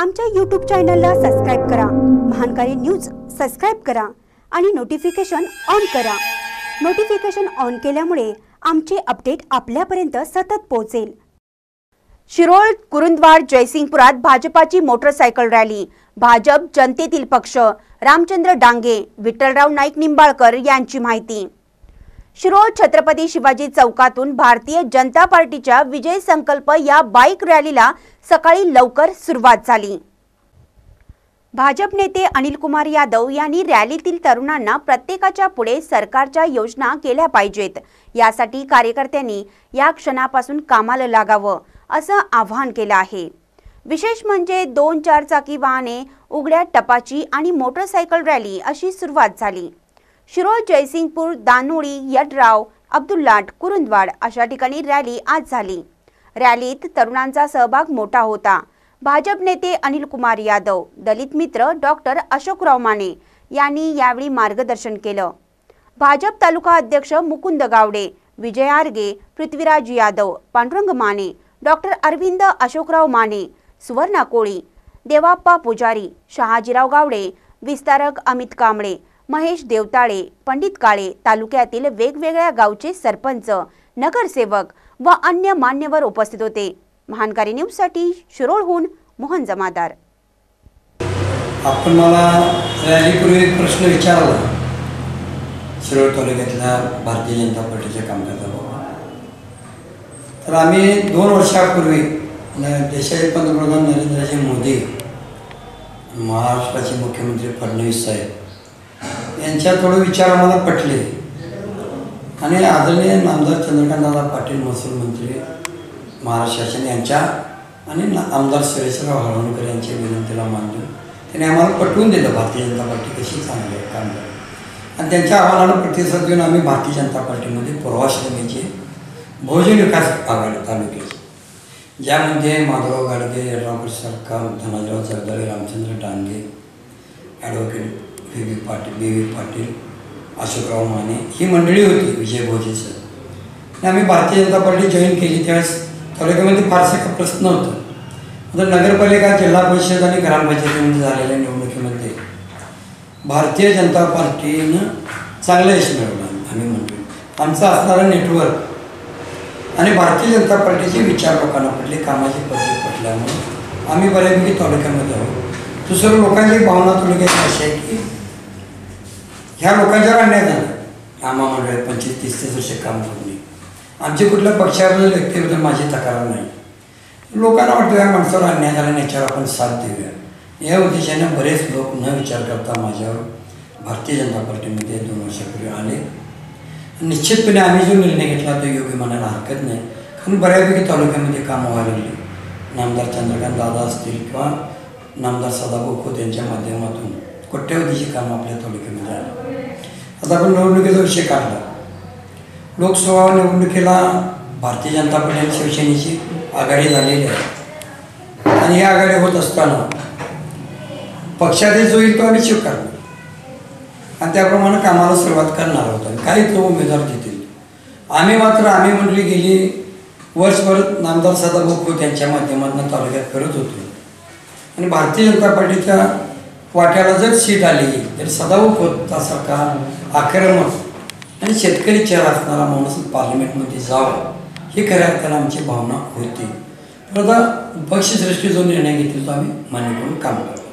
आमच्या यूट्यूब चॅनलला सबस्क्राईब करा. महानकारी न्यूज सबस्क्राईब करा आणि नोटिफिकेशन ऑन करा. नोटिफिकेशन ऑन केल्यामुळे आमचे अपडेट आपल्यापर्यंत सतत पोहोचेल. शिरोळ कुरुंदवाड जयसिंगपुरात भाजपाची मोटरसायकल रॅली भाजप जनतेतील पक्ष. रामचंद्र डांगे विठ्ठलराव नाईक निंबाळकर यांची माहिती. शिरोळ छत्रपती शिवाजी चौकातून भारतीय जनता पार्टीच्या विजय संकल्प या बाईक रॅलीला सकाळी लवकर सुरुवात झाली. भाजप नेते अनिल कुमार यादव यांनी रॅलीतील तरुणांना प्रत्येकाच्या पुढे सरकारच्या योजना केल्या पाहिजेत. यासाठी कार्यकर्त्यांनी या क्षणापासून कामाला लागावं असं आवाहन केलं आहे. विशेष म्हणजे दोन चारचाकी वाहने उघड्या टपाची आणि मोटरसायकल रॅली अशी सुरुवात झाली. शिरोळ जयसिंगपूर दानोळी यड्राव अब्दुल्लाट कुरुंदवाड अशा ठिकाणी रॅली आज झाली. रॅलीत तरुणांचा सहभाग मोठा होता. भाजप नेते अनिल कुमार यादव दलित मित्र डॉक्टर अशोकराव माने यांनी यावेळी मार्गदर्शन केलं. भाजप तालुका अध्यक्ष मुकुंद गावडे विजय आर्गे पृथ्वीराज यादव पांडुरंग माने डॉक्टर अरविंद अशोकराव माने सुवर्णा कोळी देवाप्पा पुजारी शहाजीराव गावडे विस्तारक अमित कांबळे महेश देवताळे पंडित काळे तालुक्यातील वेगवेगळ्या गावचे सरपंच नगरसेवक व अन्य मान्यवर उपस्थित होते. महानकारी न्यूजसाठी शिरोळहून मोहन जमादार. आपण मला रॅलीपूर्वी एक प्रश्न विचारला. शिरोळ तालुक्यातल्या भारतीय जनता पार्टीच्या कामकाजाबाबत तर आम्ही दोन वर्षापूर्वी देशाचे पंतप्रधान नरेंद्रजी मोदी महाराष्ट्राचे मुख्यमंत्री फडणवीस साहेब यांच्या थोडे विचार आम्हाला पटले. आणि आदरणीय नामदार चंद्रकांतदादा पाटील महसूल मंत्री महाराष्ट्र शासन यांच्या आणि आमदार सुरेशराव हळवणकर यांच्या विनंतीला मान त्यांनी आम्हाला पटवून दिलं भारतीय जनता पार्टी कशी चांगली आहे काम आणि त्यांच्या आव्हानाला प्रतिसाद देऊन आम्ही भारतीय जनता पार्टीमध्ये पूर्वाश्रमीचे बहुजन विकास आघाडी तालुक्याची ज्यामध्ये माधवराव गाडगे यड्रावकर सरकार Dhanajirao Jagdale Ramchandra Dange advocate V V Patil B V Patil Ashokrao Mane ही मंडळी होती विजय भोजे सर. आणि आम्ही भारतीय जनता पार्टी जॉईन केली त्यावेळेस तालुक्यामध्ये फारसा काही प्रश्न नव्हतं. तर नगरपालिका जिल्हा परिषद आणि ग्रामपंचायतीमध्ये झालेल्या निवडणुकीमध्ये भारतीय जनता पार्टीनं चांगलं यश मिळवलं आम्ही म्हणतो आमचं असणारं नेटवर्क आणि भारतीय जनता पार्टीचे विचार लोकांना पडले कामाची पद्धत पटल्यामुळे आम्ही बऱ्यापैकी तालुक्यामध्ये आहोत. दुसरं लोकांची भावना तालुक्याची अशी आहे की ह्या लोकांच्यावर अन्याय झाला. आम्हा मंडळात पंचवीस तीस तीस वर्ष काम करून आमचे कुठल्या पक्षाबद्दल व्यक्तीबद्दल माझी तक्रार नाही. लोकांना वाटतं या माणसावर अन्याय झाला याच्यावर आपण साथ देऊया. या उद्देशाने बरेच लोक न विचार करता माझ्यावर भारतीय जनता पार्टीमध्ये दोन वर्षापूर्वी आले. निश्चितपणे आम्ही जो निर्णय घेतला तो योग्य म्हणायला हरकत नाही. कारण बऱ्यापैकी तालुक्यामध्ये कामं व्हायला लागली. नामदार चंद्रकांत दादा असतील किंवा नामदार सदाभाऊ खोत यांच्या माध्यमातून कोट्यवधीची कामं आपल्या तालुक्यामध्ये आली. आता आपण निवडणुकीचा विषय काढला. लोकसभा निवडणुकीला भारतीय जनता पार्टी आणि शिवसेनेची आघाडी झालेली आहे. आणि ही आघाडी होत असताना पक्षादेश जो येईल तो आम्ही स्वीकारणार आणि त्याप्रमाणे कामाला सुरुवात करणार होतो काही तो उमेदवार देतील. आम्ही मात्र आम्ही म्हटली गेली वर्षभर नामदार सदाभाऊ खोत यांच्या माध्यमातून तालुक्यात करत होतो. आणि भारतीय जनता पार्टीच्या वाट्याला जर सीट आली तर सदाभाऊ खोतासारखा आक्रमक आणि शेतकरी चेहरा असणारा माणूस पार्लमेंटमध्ये जावं. ही खऱ्या अर्थानं आमची भावना होती. पण आता पक्षश्रेष्ठी जो निर्णय घेतला तो आम्ही मान्य करून काम करतो.